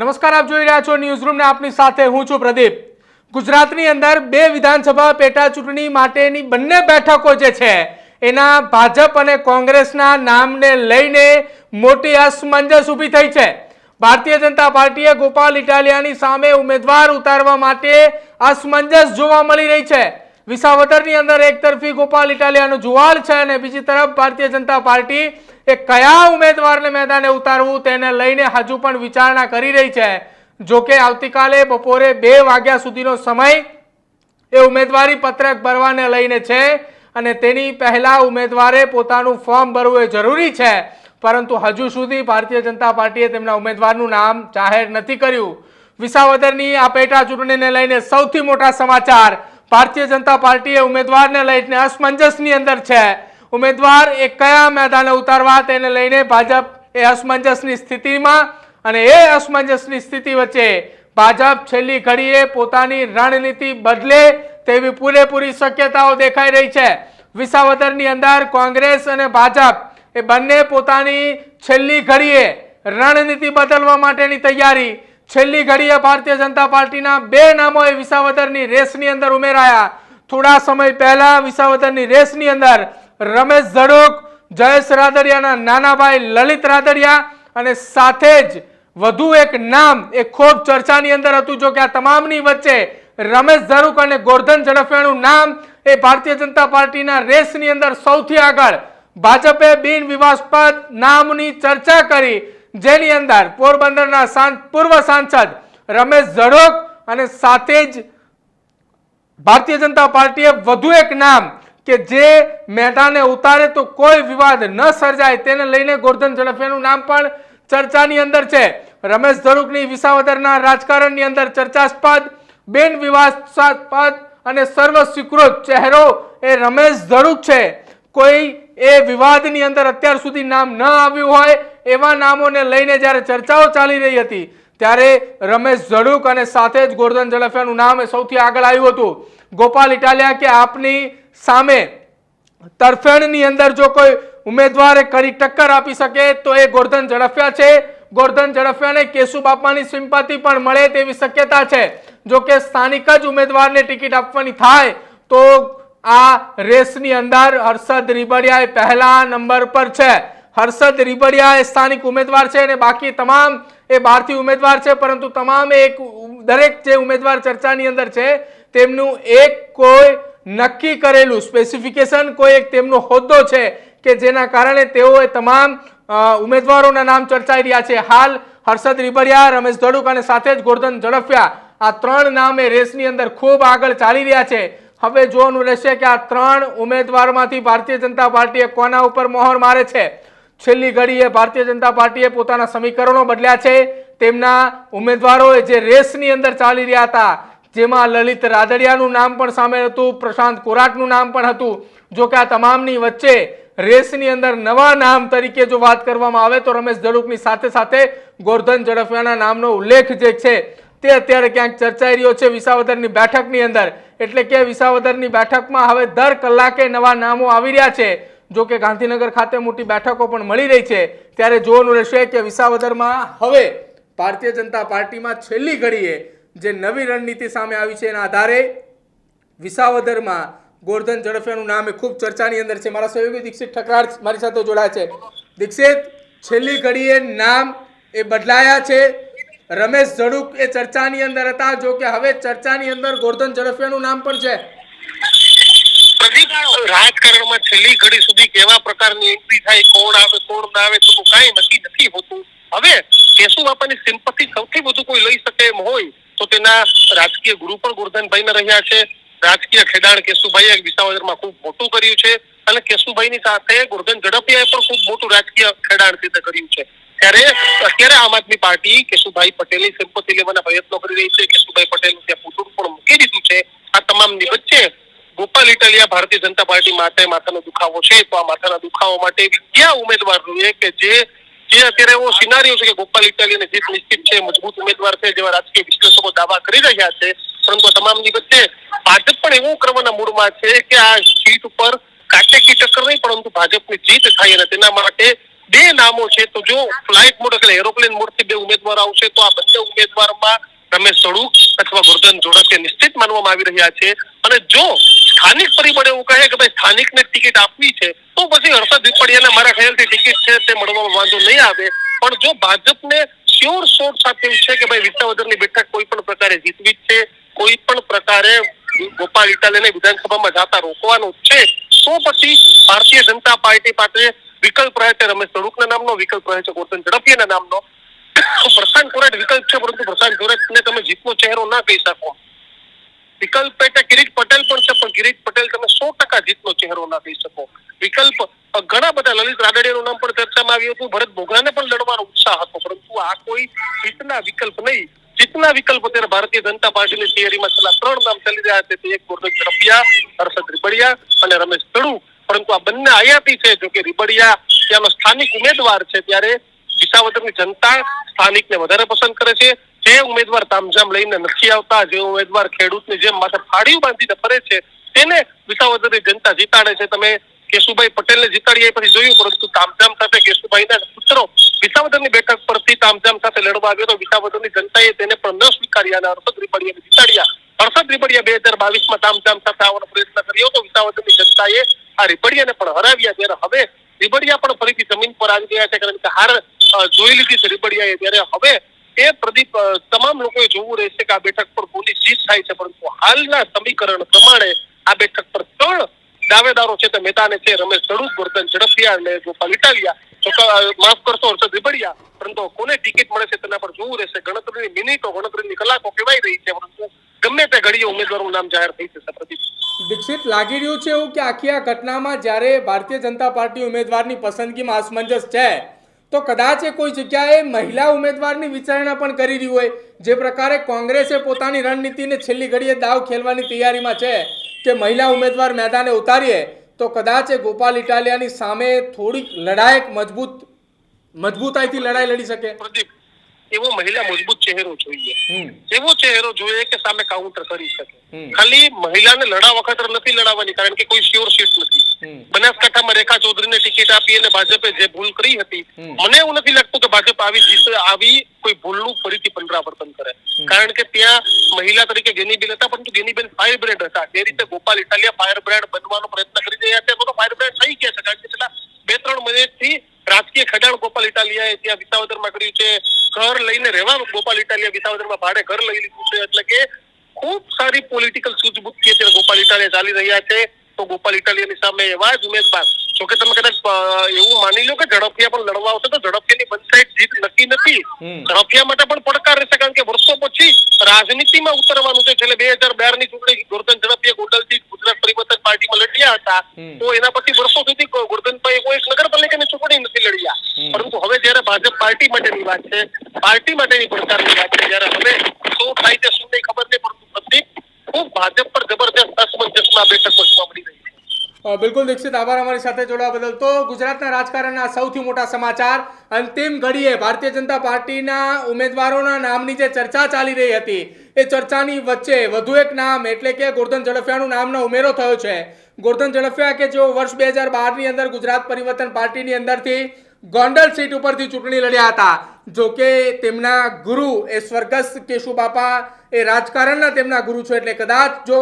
નમસ્કાર, આપ જોઈ રહ્યા છો ન્યૂઝ રૂમ ને આપની સાથે હું છું પ્રદીપ. ગુજરાતની અંદર બે વિધાનસભા પેટા ચૂંટણી માટેની બંને બેઠકો જે છે, એના ભાજપ અને કોંગ્રેસના નામને લઈને મોટી અસમંજસ ઊભી થઈ છે. ભારતીય જનતા પાર્ટીએ ગોપાલ ઇટાલિયાની સામે ઉમેદવાર ઉતારવા માટે અસમંજસ જોવા મળી રહી છે. વિસાવદરની અંદર એક તરફી ગોપાલ ઇટાલિયાનો જુવાળ છે અને બીજી તરફ ભારતીય જનતા પાર્ટી એ કયા ઉમેદવારને મેદાને ઉતારવું તેને લઈને હજુ પણ વિચારણા કરી રહી છે. જો કે આવતીકાલે બપોરે બે વાગ્યા સુધીનો સમય એ ઉમેદવારી પત્રક ભરવાને લઈને છે અને તેની પહેલા ઉમેદવારે પોતાનું ફોર્મ ભરવું એ જરૂરી છે. પરંતુ હજુ સુધી ભારતીય જનતા પાર્ટીએ તેમના ઉમેદવારનું નામ જાહેર નથી કર્યું. વિસાવદરની આ પેટા ચૂંટણીને લઈને સૌથી મોટા સમાચાર ભારતીય જનતા પાર્ટીએ ઉમેદવારને લઈને અસમંજસની અંદર છે. ઉમેદવાર એ કયા મેદાને ઉતારવા તેને લઈને ભાજપ એ અસમંજસની સ્થિતિમાં અને એ અસમંજસની સ્થિતિ વચ્ચે ભાજપ છેલ્લી ઘડીએ પોતાની રણનીતિ બદલે તેવી પૂરેપૂરી શક્યતાઓ દેખાઈ રહી છે. વિસાવદરની અંદર કોંગ્રેસ અને ભાજપ એ બંને પોતાની છેલ્લી ઘડીએ રણનીતિ બદલવા માટેની તૈયારી. છેલ્લી ઘડીએ ભારતીય જનતા પાર્ટીના બે નામો એ વિસાવદરની રેસની અંદર ઉમેરાયા. થોડા સમય પહેલા વિસાવદરની રેસની અંદર રમેશ ઝડુક, જયેશ રાદડિયાના નાના ભાઈ લલિત રાદડિયા અને સાથે જ વધુ એક નામ એ ખૂબ ચર્ચાની અંદર હતું જો કે આ તમામની વચ્ચે રમેશ ઝડુક અને ગોરધન ઝડફિયાનું નામ એ ભારતીય જનતા પાર્ટીના રેસની અંદર સૌથી આગળ. ભાજપે બિન વિવાદાસ્પદ નામની ચર્ચા કરી, જેની અંદર પોરબંદરના પૂર્વ સાંસદ રમેશ ઝડોક અને સાથે જ ભારતીય જનતા પાર્ટીએ વધુ એક નામ કે જે મેઢાને ઉતારે તો કોઈ વિવાદ ન સર્જાય. તેને લઈને ગોરધન ઝડફિયાનું નામ પણ ચર્ચાની અંદર છે. રમેશ ધરૂકની વિસાવદરના રાજકારણની અંદર ચર્ચાસ્પદ, બિન વિવાદાસ્પદ અને સર્વ સ્વીકૃત ચહેરો એ રમેશ ધરૂક છે. કોઈ એ વિવાદની અંદર અત્યાર સુધી નામ ન આવ્યું હોય એવા નામોને લઈને જ્યારે ચર્ચાઓ ચાલી રહી હતી, ત્યારે રમેશ ઝડુક અને સાથે જ ગોરધન ઝડફિયાનું નામ એ સૌથી આગળ આવ્યું હતું. ગોપાલ ઇટાલિયા કે આપની સામે તરફેણની અંદર જો કોઈ ઉમેદવારે કરી ટક્કર આપી શકે તો એ ગોરધન ઝડફિયા છે. ગોરધન ઝડફિયાને કેશુ બાપાની સિમ્પતિ પણ મળે તેવી શક્યતા છે. જો કે સ્થાનિક જ ઉમેદવારને ટિકિટ આપવાની થાય તો આ રેસની અંદર હર્ષદ રીબડિયા એ પહેલા નંબર પર છે. હર્ષદ રીબડિયા એ સ્થાનિક ઉમેદવાર છે અને બાકી તમામ એ બહારથી ઉમેદવાર છે, પરંતુ તમામ એક દરેક જે ઉમેદવાર ચર્ચાની અંદર છે, તેમનું એક કોઈ નક્કી કરેલું. સ્પેસિફિકેશન કોઈ એક તેમનો હોદ્દો છે કે જેના કારણે તેઓએ તમામ ઉમેદવારોના નામ ચર્ચાઈ રહ્યા છે. હાલ હર્ષદ રીબરિયા, રમેશ ધડુક અને સાથે જ ગોરધન ઝડફિયા આ ત્રણ નામે રેસની અંદર ખૂબ આગળ ચાલી રહ્યા છે. હવે જોવાનું રહેશે કે આ ત્રણ ઉમેદવારમાંથી ભારતીય જનતા પાર્ટીએ કોના ઉપર મોહર મારે છે. છેલ્લી ઘડીએ ભારતીય જનતા પાર્ટીએ પોતાના સમીકરણો બદલ્યા છે. તેમના ઉમેદવારોએ જે રેસની અંદર ચાલી રહ્યા હતા જેમાં લલિત રાદડિયાનું નામ પણ સામેલ હતું, પ્રશાંત કોરાટનું નામ પણ હતું. જો કે આ તમામની વચ્ચે રેસની અંદર નવા નામ તરીકે જો વાત કરવામાં આવે તો રમેશ ધડુકની સાથે સાથે ગોરધન ઝડફિયાના નામનો ઉલ્લેખ જે છે તે અત્યારે ક્યાંક ચર્ચાઈ રહ્યો છે વિસાવદરની બેઠકની અંદર. એટલે કે વિસાવદરની બેઠકમાં હવે દર કલાકે નવા નામો આવી રહ્યા છે. જો કે ગાંધીનગર ખાતે મોટી બેઠકો પણ મળી રહી છે. ત્યારે જોવાનું રહેશે કે વિસાવદરમાં હવે ભારતીય જનતા પાર્ટીમાં છેલ્લી ઘડીએ જે નવી રણનીતિ સામે આવી છે એના આધારે વિસાવદરમાં ગોરધન ઝડફિયાનું નામ એ ખૂબ ચર્ચાની અંદર છે. મારા સહયોગી દીક્ષિત ઠકરાર મારી સાથે જોડાયા છે. દીક્ષિત, છેલ્લી ઘડીએ નામ એ બદલાયા છે. રમેશ ઝડુક એ ચર્ચાની અંદર હતા, જો કે હવે ચર્ચાની અંદર ગોરધન ઝડફિયાનું નામ પણ છે. રાજકારણમાં છેલ્લી ઘડી સુધી કેવા પ્રકારની એન્ટ્રી થાય, કોણ આવે, કોણ ના આવે, તો કાંઈ નક્કી નથી હોતું. હવે કેશુ બાપાની સિમ્પથી સૌથી વધુ કોઈ લઈ શકે એમ હોય તો તેના રાજકીય ગુરુ પણ ગોરધનભાઈ રહ્યા છે. રાજકીય ખેડાણ કેશુભાઈએ વિસાવદરમાં ખૂબ મોટું કર્યું છે અને કેશુભાઈની સાથે ગોરધન ઝડપિયાએ પણ ખૂબ મોટું રાજકીય ખેડાણ સિદ્ધ કર્યું છે. ત્યારે અત્યારે આમ આદમી પાર્ટી કેશુભાઈ પટેલની સંપત્તિ લેવાના પ્રયત્નો કરી રહી છે. કેશુભાઈ પટેલનું ત્યાં પુતળું પણ મૂકી દીધું છે. આ તમામની વચ્ચે ગોપાલ ઇટાલિયા ભારતીય જનતા પાર્ટી માટે માથાનો દુખાવો છે. તો આ માથાના દુખાવા માટે ક્યાં ઉમેદવાર જોઈએ કે જે જે અત્યારે એવો સિનારીઓ છે કે ગોપાલ ઇટાલિયાને જીત નિશ્ચિત છે, મજબૂત ઉમેદવાર છે જેવા રાજકીય વિશ્લેષકો દાવા કરી રહ્યા છે. પરંતુ તમામની વચ્ચે ભાજપ પણ એવું કરવાના મૂડમાં છે કે આ સીટ ઉપર કાટેકી ટક્કર નહીં, પરંતુ ભાજપની જીત થાય અને તેના માટે બે નામો છે. તો જો ફ્લાઇટ મોડ એટલે એરોપ્લેન મોડથી બે ઉમેદવાર આવશે, તો આ બંને ઉમેદવારમાં રમેશ સડુક અથવા ગોરધન જોડસિયા નિશ્ચિત માનવામાં આવી રહ્યા છે. અને જો સ્થાનિક પરિબળ એવું કહે કે ભાઈ સ્થાનિકને ટિકિટ આપવી છે, તો પછી હર્ષદ દીપડિયાને મારા ખ્યાલથી ટિકિટ છે તે મળવામાં વાંધો નહીં આવે. પણ જો ભાજપને શ્યોર શોટ સાથે છે કે ભાઈ વિસાવદરની બેઠક કોઈ પણ પ્રકારે જીતવી છે, કોઈ પણ પ્રકારે ગોપાલ ઇટાલીને વિધાનસભામાં જાતા રોકવાનું છે, તો પછી ભારતીય જનતા પાર્ટી પાસે વિકલ્પ રહે છે રમેશ સ્વરૂપના નામનો, વિકલ્પ રહે છે ગોરધન ઝડપિયાના નામનો. પ્રશાંત કોરાટ વિકલ્પ છે, પરંતુ પ્રશાંત કોરાટને તમે જીતનો ચહેરો ના કહી શકો. વિકલ્પ એટલે કિરીટ પટેલ પણ છે, પણ કિરીટ પટેલ તમે સો ટકા જીતનો ચહેરો ના કહી શકો. વિકલ્પ ઘણા બધા લલિત રાદડિયાનું નામ પણ ચર્ચામાં આવ્યું હતું. ભરત બોગરાને પણ લડવાનો ઉત્સાહ હતો, પરંતુ આ કોઈ જીતના વિકલ્પ નહીં. જીતના વિકલ્પ અત્યારે ભારતીય જનતા પાર્ટીની થિયરીમાં છેલ્લા ત્રણ નામ ચાલી રહ્યા છે. તે એક ગોરધન ઝડપિયા હર્ષદ રીબડિયા અને રમેશ તડુ પરંતુ આ બંને આયાતી છે જો કે રીબડિયા ત્યાંનો સ્થાનિક ઉમેદવાર છે, ત્યારે વિસાવદરની જનતા સ્થાનિકને વધારે પસંદ કરે છે. જે ઉમેદવાર તામઝામ લઈને નથી આવતા, જે ઉમેદવાર ખેડૂતની જેમ માથે ફાડીયું બાંધીને ફરે છે, તેને વિસાવદરની જનતા જીતાડે છે. તમે કેશુભાઈ પટેલને જીતાડીએ પછી જોયું, પરંતુ તામઝામ સાથે કેશુભાઈના પુત્રો વિસાવદરની બેઠક પરથી તામઝામ સાથે લડવા આવ્યો તો વિસાવદરની જનતાએ તેને પણ ન સ્વીકાર્યા અને હર્ષદ રીપડિયાને જીતાડ્યા. હર્ષદ રીપડિયા બે હજાર બાવીસમાં તામઝામ સાથે આવવાનો પ્રયત્ન કર્યો તો વિસાવદરની જનતાએ આ રીપડિયાને પણ હરાવ્યા. ત્યારે હવે રીબડિયા પણ ફરીથી જમીન પર આવી ગયા છે, કારણ કે હાર જોઈ લીધી છે રીબડિયાએ. ત્યારે હવે એ પ્રદીપ તમામ લોકોએ જોવું રહેશે કે આ બેઠક પર કોની જીત થાય છે, પરંતુ હાલના સમીકરણ પ્રમાણે આ બેઠક પર ત્રણ દાવેદારો છે તે મેદાને છે. રમેશ ધડુક, ગોરધન ઝડપિયા અને ગોપાલ ઇટાલિયા. માફ કરશો, હર્ષદ રીબડિયા. પરંતુ કોને ટિકિટ મળે છે તેના પર જોવું રહેશે. ગણતરીની મિનિટો, ગણતરીની કલાકો કહેવાય રહી છે, પરંતુ ગમે તે ઘડીએ ઉમેદવારનું નામ જાહેર થઈ જશે, પ્રદીપ. દીક્ષિત લાગી રહ્યું છે એવું કે આખી આ ઘટનામાં જ્યારે ભારતીય જનતા પાર્ટી ઉમેદવારની પસંદગીમાં અસમંજસ છે, તો કદાચ એ કોઈ જગ્યાએ મહિલા ઉમેદવારની વિચારણા પણ કરી રહી હોય. જે પ્રકારે કોંગ્રેસે પોતાની રણનીતિને છેલ્લી ઘડીએ દાવ ખેલવાની તૈયારીમાં છે કે મહિલા ઉમેદવાર મેદાને ઉતારીએ, તો કદાચ એ ગોપાલ ઇટાલિયાની સામે થોડીક લડાયક મજબૂત, મજબૂતાઈથી લડાઈ લડી શકે. પ્રદીપ એવો મહિલા મજબૂત ચહેરો જોઈએ એવો ચહેરો જોઈએ કે સામે કાઉન્ટર કરી શકે. ખાલી મહિલાને લડા વખત નથી લડાવવાની કારણ કે કોઈ શ્યોર શીટ નથી. બનાસકાંઠામાં રેખા ચૌધરીને ટિકિટ આપી અને ભાજપે જે ભૂલ કરી હતી મને એવું નથી લાગતું કે ભાજપ આવી જીત આવી કોઈ ભૂલનું ફરીથી પુનરાવર્તન કરે. કારણ કે ત્યાં મહિલા તરીકે ગેનીબેન હતા પરંતુ ગેનીબેન ફાયર બ્રેન્ડ હતા. જે રીતે ગોપાલ ઇટાલિયા ફાયર બ્રેન્ડ બનવાનો પ્રયત્ન કરી રહ્યા છે તો ફાયર બ્રેન્ડ થઈ ગયા છે. કારણ કે છેલ્લા બે ત્રણ મહિનેથી રાજકીય ખડાણ ગોપાલ ઇટાલિયાએ ત્યાં વિસાવદરમાં કર્યું છે. ઘર લઈને રહેવા ગોપાલ ઇટાલિયા વિસાવદરમાં ભાડે ઘર લઈ લીધું છે. એટલે કે ખૂબ સારી પોલિટિકલ સૂઝબૂછથી અત્યારે ગોપાલ ઇટાલિયા ચાલી રહ્યા છે. તો ગોપાલ ઇટાલિયાની સામે એવા જ ઉમેદવાર જોકે તમે કદાચ અ, એવું માની લો કે ઝડપિયા પણ લડવા આવશે તો ઝડપિયાની વન સાઈડ જીત નક્કી નથી હમ. ઝડપિયા માટે પણ પડકાર રહેશે કારણ કે વર્ષો પછી રાજનીતિમાં ઉતરવાનું છે છેલ્લે બે હજાર બારની ચૂંટણી ગોરધન ઝડપિયા ગોંડલથી ગુજરાત પરિવર્તન પાર્ટીમાં લડ્યા હતા હમ. તો એના પછી વર્ષો સુધી ગો- ગોરધનભાઈ કોઈ નગરપાલિકાની ચૂંટણી નથી લડ્યા હમ. પરંતુ હવે જયારે ભાજપ પાર્ટી માટેની વાત છે પાર્ટી માટેની પડકારની વાત છે ત્યારે હવે શું થાય છે શું નહીં ખબર નહીં પરંતુ પ્રદીપ ખૂબ ભાજપ પર જબરદસ્ત અસમંજસમાં બેઠક પર મળી રહી બિલકુલ દીક્ષિત, આભાર અમારી સાથે જોડાવા બદલ. તો ગુજરાતના રાજકારણના સૌથી મોટા સમાચાર, અંતિમ ઘડીએ ભારતીય જનતા પાર્ટીના ઉમેદવારોના નામની જે ચર્ચા ચાલી રહી હતી, એ ચર્ચાની વચ્ચે વધુ એક નામ એટલે કે ગોરધન ઝડફિયાનું નામનો ઉમેરો થયો છે. ગોરધન ઝડફિયા કે જેઓ વર્ષ બે હજાર બારની અંદર ગુજરાત પરિવર્તન પાર્ટીની અંદરથી ગોંડલ સીટ ઉપરથી ચૂંટણી લડ્યા હતા જો કે તેમના ગુરુ એ સ્વર્ગસ્થ કેશુ બાપા એ રાજકારણના તેમના ગુરુ છે, એટલે કદાચ જો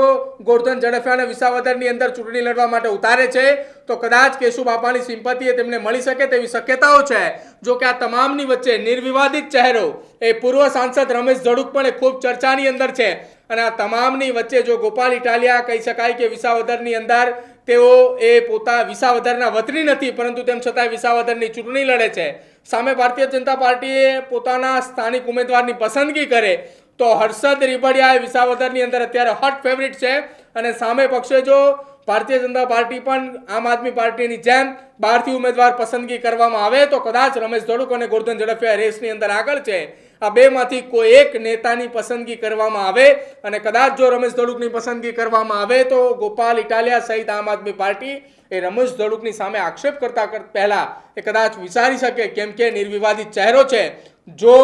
ગોરધન ઝડફિયાને વિસાવદરની અંદર ચૂંટણી લડવા માટે ઉતારે છે, તો કદાચ કેશુ બાપાની સિમ્પતિ એ તેમને મળી શકે તેવી શક્યતાઓ છે. જો કે આ તમામની વચ્ચે નિર્વિવાદિત ચહેરો એ પૂર્વ સાંસદ રમેશ ધડુક પણ એ ખૂબ ચર્ચાની અંદર છે. અને આ તમામની વચ્ચે જો ગોપાલ ઇટાલિયા કહી શકાય કે વિસાવદરની અંદર તેઓ એ પોતા વિસાવદરના વતની નથી, પરંતુ તેમ છતાં વિસાવદરની ચૂંટણી લડે છે. સામે ભારતીય જનતા પાર્ટીએ પોતાના સ્થાનિક ઉમેદવારની પસંદગી કરે તો હર્ષદ રીબડિયા વિસાવદરની અંદર અત્યારે હોટ ફેવરિટ છે. અને સામે પક્ષે જો ભારતીય જનતા પાર્ટી પણ આમ આદમી પાર્ટીની જેમ બહારથી ઉમેદવાર પસંદગી કરવામાં આવે તો કદાચ રમેશ ધડુક અને ગોરધન ઝડફિયા રેસની અંદર આગળ છે. આ બેમાંથી કોઈ એક નેતાની પસંદગી કરવામાં આવે અને કદાચ જો રમેશ ધડુકની પસંદગી કરવામાં આવે તો ગોપાલ ઇટાલિયા સહિત આમ આદમી પાર્ટી એ રમેશ ધડુકની સામે આક્ષેપ કરતા કર- પહેલા એ કદાચ વિચારી શકે કેમ કે નિર્વિવાદિત ચહેરો છે. જો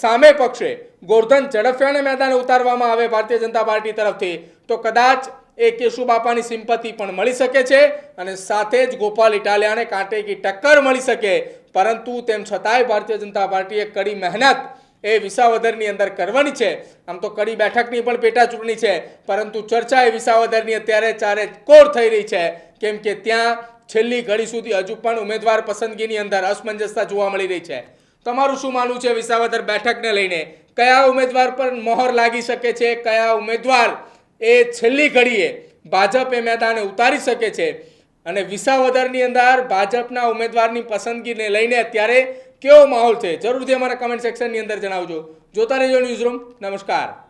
સામે પક્ષે ગોરધન ઝડફિયાને મેદાને ઉતારવામાં આવે ભારતીય જનતા પાર્ટી તરફથી, તો કદાચ એ કેશુબાપાની સિમ્પથી પણ મળી શકે છે અને સાથે જ ગોપાલ ઇટાલિયાને કાંટે કી ટક્કર મળી શકે. પરંતુ તેમ છતાંય ભારતીય જનતા પાર્ટીએ કડી મહેનત એ વિસાવદરની અંદર કરવાની છે. આમ તો કડી બેઠકની પણ પેટા ચૂંટણી છે, પરંતુ ચર્ચા એ વિસાવદરની અત્યારે ચારે કોર થઈ રહી છે. કેમ કે ત્યાં છેલ્લી ઘડી સુધી હજુ પણ ઉમેદવાર પસંદગીની અંદર અસમંજસતા જોવા મળી રહી છે. તમારું શું માનવું છે વિસાવદર બેઠકને લઈને? કયા ઉમેદવાર પર મોહર લાગી શકે છે? કયા ઉમેદવાર એ છેલ્લી ઘડીએ ભાજપ એ મેદાને ઉતારી શકે છે? અને વિસાવદરની અંદર ભાજપના ઉમેદવારની પસંદગીને લઈને અત્યારે કેવો માહોલ છે? જરૂરથી અમારા કમેન્ટ સેક્શનની અંદર જણાવજો. જોતા રહેજો ન્યૂઝ રૂમ નમસ્કાર.